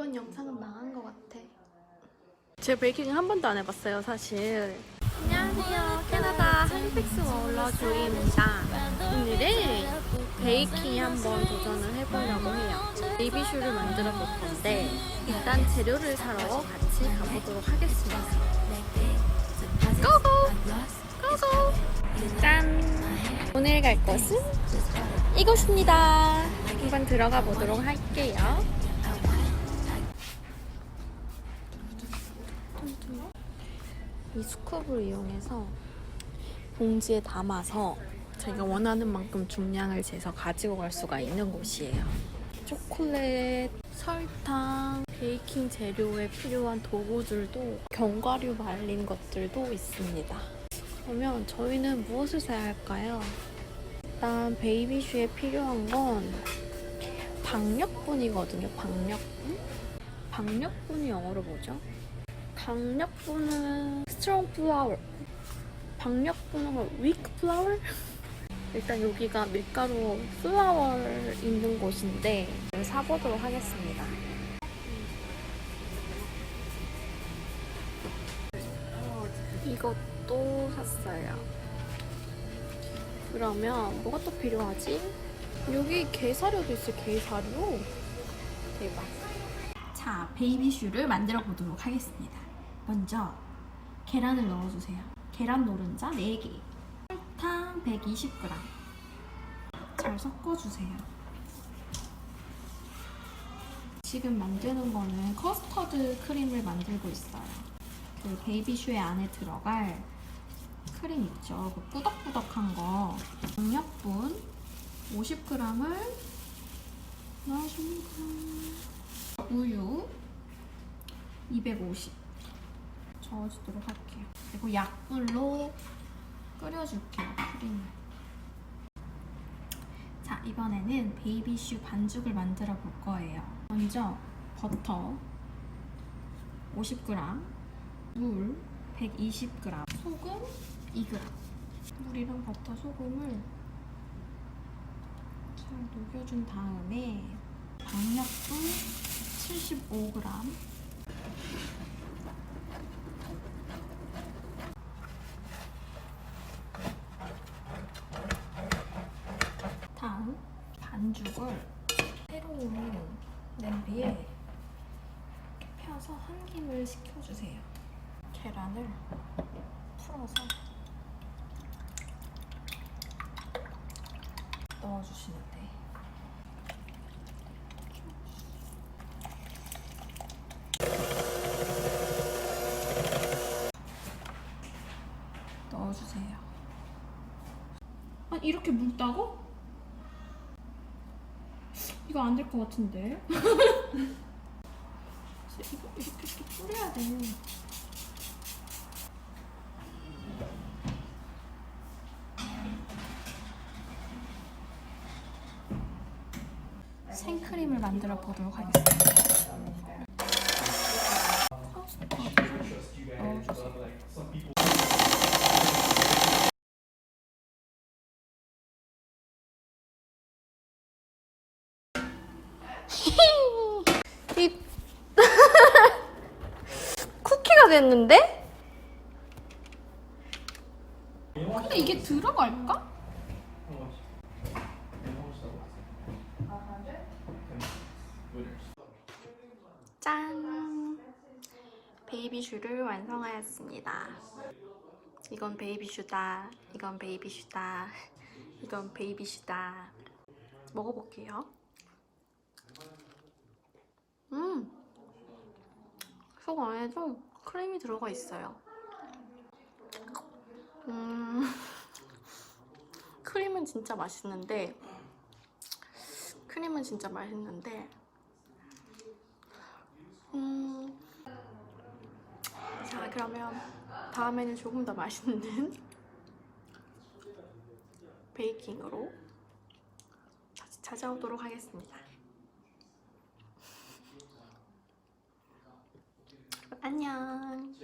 이번 영상은 망한 것 같아. 제가 베이킹을 한 번도 안 해봤어요, 사실. 안녕하세요. 캐나다 할리팩스 워러조이입니다. 오늘은 베이킹 한번 도전을 해보려고 해요. 베이비슈를 만들어 볼 건데 일단 재료를 사러 같이 가보도록 하겠습니다. 고고! 고고! 짠! 오늘 갈 곳은 이곳입니다. 한번 들어가 보도록 할게요. 이 스컵을 이용해서 봉지에 담아서 제가 원하는 만큼 중량을 재서 가지고 갈 수가 있는 곳이에요. 초콜릿, 설탕, 베이킹 재료에 필요한 도구들도 견과류 말린 것들도 있습니다. 그러면 저희는 무엇을 사야 할까요? 일단 베이비슈에 필요한 건 박력분이거든요. 박력분? 박력분이 영어로 뭐죠? 박력분은 strong flour. 박력분은 weak flour? 일단 여기가 밀가루 플라워 있는 곳인데 사보도록 하겠습니다. 이것도 샀어요. 그러면 뭐가 또 필요하지? 여기 게사료도 있어, 게사료. 대박. 자, 베이비슈를 만들어 보도록 하겠습니다. 먼저 계란을 넣어주세요. 계란 노른자 4개. 설탕 120g. 잘 섞어주세요. 지금 만드는 거는 커스터드 크림을 만들고 있어요. 그 베이비슈의 안에 들어갈 크림 있죠. 그 꾸덕꾸덕한 거. 강력분 50g을 넣어줍니다. 우유 250 저어주도록 할게요. 그리고 약불로 끓여줄게요, 크림을. 자, 이번에는 베이비슈 반죽을 만들어 볼 거예요. 먼저 버터 50g, 물 120g, 소금 2g. 물이랑 버터, 소금을 잘 녹여준 다음에 박력분 75g, 다음 반죽을 새로 운 냄비에 이렇게 펴서 한 김을 식혀주세요. 계란을 풀어서 넣어주시는데 넣어주세요. 아 이렇게 묽다고? 이거 안 될 것 같은데. 이거 이렇게, 뿌려야 돼. 생크림을 만들어 보도록 하겠습니다. 커스터드를 넣어주세요. 이 쿠키가 됐는데? 근데 이게 들어갈까? 짠! 베이비슈를 완성하였습니다. 이건 베이비슈다. 이건 베이비슈다. 이건 베이비슈다. 먹어볼게요. 음! 속 안에도 크림이 들어가 있어요. 음, 크림은 진짜 맛있는데, 크림은 진짜 맛있는데, 음, 자, 그러면 다음에는 조금 더 맛있는 베이킹으로 다시 찾아오도록 하겠습니다. 안녕.